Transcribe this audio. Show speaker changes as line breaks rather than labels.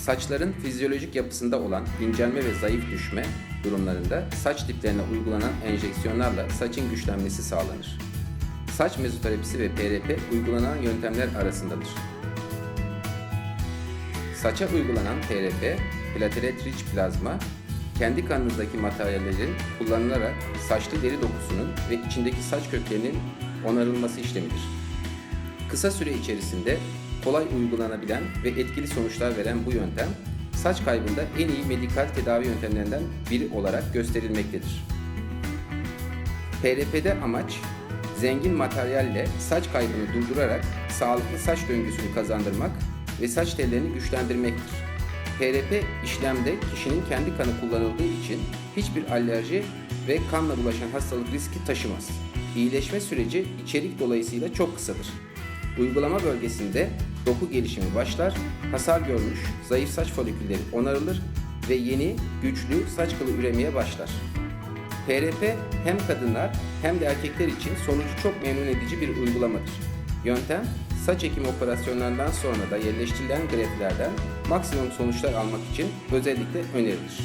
Saçların fizyolojik yapısında olan incelme ve zayıf düşme durumlarında saç diplerine uygulanan enjeksiyonlarla saçın güçlenmesi sağlanır. Saç mezoterapisi ve PRP uygulanan yöntemler arasındadır. Saça uygulanan PRP, platelet rich plazma, kendi kanınızdaki materyallerin kullanılarak saçlı deri dokusunun ve içindeki saç köklerinin onarılması işlemidir. Kısa süre içerisinde kolay uygulanabilen ve etkili sonuçlar veren bu yöntem, saç kaybında en iyi medikal tedavi yöntemlerinden biri olarak gösterilmektedir. PRP'de amaç, zengin materyalle saç kaybını durdurarak sağlıklı saç döngüsünü kazandırmak ve saç tellerini güçlendirmektir. PRP işlemde kişinin kendi kanı kullanıldığı için hiçbir alerji ve kanla bulaşan hastalık riski taşımaz. İyileşme süreci içerik dolayısıyla çok kısadır. Uygulama bölgesinde doku gelişimi başlar, hasar görmüş zayıf saç folikülleri onarılır ve yeni, güçlü saç kılı üremeye başlar. PRP hem kadınlar hem de erkekler için sonucu çok memnun edici bir uygulamadır. Yöntem, saç ekimi operasyonlarından sonra da yerleştirilen greflerden maksimum sonuçlar almak için özellikle önerilir.